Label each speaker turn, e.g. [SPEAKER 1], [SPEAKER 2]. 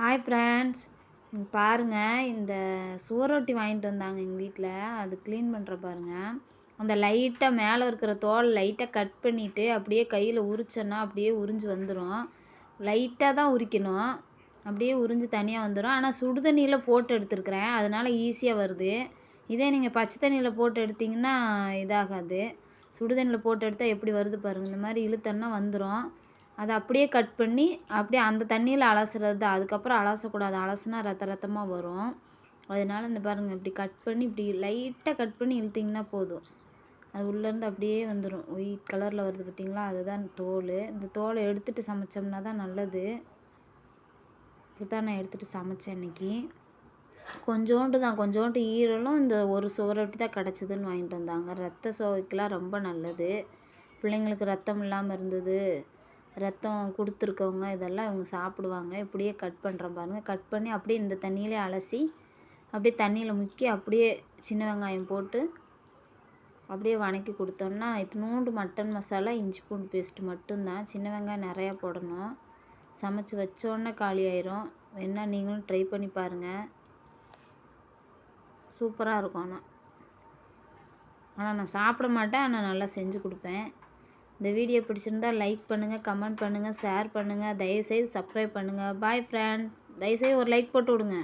[SPEAKER 1] Hi friends பாருங்கள் இந்த சுவரொட்டி வாங்கிட்டு வந்தாங்க எங்கள் வீட்டில் அது க்ளீன் பண்ணுற பாருங்கள் அந்த லைட்டாக மேலே இருக்கிற தோல் லைட்டாக கட் பண்ணிவிட்டு அப்படியே கையில் உரிச்சோன்னா அப்படியே உறிஞ்சு வந்துடும் லைட்டாக தான் உரிக்கணும். அப்படியே உறிஞ்சு தனியாக வந்துடும் ஆனால் சுடு தண்ணியில் போட்டு எடுத்துருக்குறேன். அதனால் ஈஸியாக வருது. இதே நீங்கள் பச்சை தண்ணியில் போட்டு எடுத்திங்கன்னா இதாகாது. சுடு தண்ணியில் போட்டு எடுத்தால் எப்படி வருது பாருங்கள் இந்த மாதிரி இழுத்தோன்னா வந்துடும் அதை அப்படியே கட் பண்ணி அப்படியே அந்த தண்ணியில் அலசுறது தான் அதுக்கப்புறம் அலசக்கூடாது. அலசுனா ரத்த ரத்தமாக வரும். அதனால இந்த பாருங்கள் இப்படி கட் பண்ணி இப்படி லைட்டாக கட் பண்ணி இழுத்திங்கன்னா போதும். அது உள்ளேருந்து அப்படியே வந்துடும் ஒயிட் கலரில் வருது பார்த்திங்களா அதுதான் தோல். இந்த தோலை எடுத்துகிட்டு சமைச்சோம்னா தான் நல்லது. இப்படி தான் நான் எடுத்துகிட்டு சமைச்சேன் இன்றைக்கி கொஞ்சோண்டு தான் கொஞ்சோண்டு ஈரலும் இந்த ஒரு சுவரொட்டி தான் கிடச்சிதுன்னு வாங்கிட்டு வந்தாங்க. ரத்த சோகைக்கெலாம் ரொம்ப நல்லது. பிள்ளைங்களுக்கு ரத்தம் இல்லாமல் இருந்தது. ரத்தம் கொடுத்துருக்கவங்க இதெல்லாம் இவங்க சாப்பிடுவாங்க. இப்படியே கட் பண்ணுறேன் பாருங்கள் கட் பண்ணி அப்படியே இந்த தண்ணியிலே அலசி அப்படியே தண்ணியில் முக்கி அப்படியே சின்ன வெங்காயம் போட்டு அப்படியே வணக்கி கொடுத்தோன்னா இத்தினூண்டு மட்டன் மசாலா இஞ்சி பூண்டு பேஸ்ட்டு மட்டும்தான். சின்ன வெங்காயம் நிறையா போடணும். சமைச்சி வச்சோன்னே காலி ஆயிரும். வேணால் நீங்களும் ட்ரை பண்ணி பாருங்கள் சூப்பராக இருக்கும். ஆனால் ஆனால் நான் சாப்பிட மாட்டேன். ஆனால் நல்லா செஞ்சு கொடுப்பேன். இந்த வீடியோ பிடிச்சிருந்தா லைக் பண்ணுங்கள் கமெண்ட் பண்ணுங்கள் ஷேர் பண்ணுங்கள் தயவுசெய்து சப்ஸ்கிரைப் பண்ணுங்கள் பாய் ஃப்ரெண்ட் தயவுசெய்து ஒரு லைக் போட்டு விடுங்க.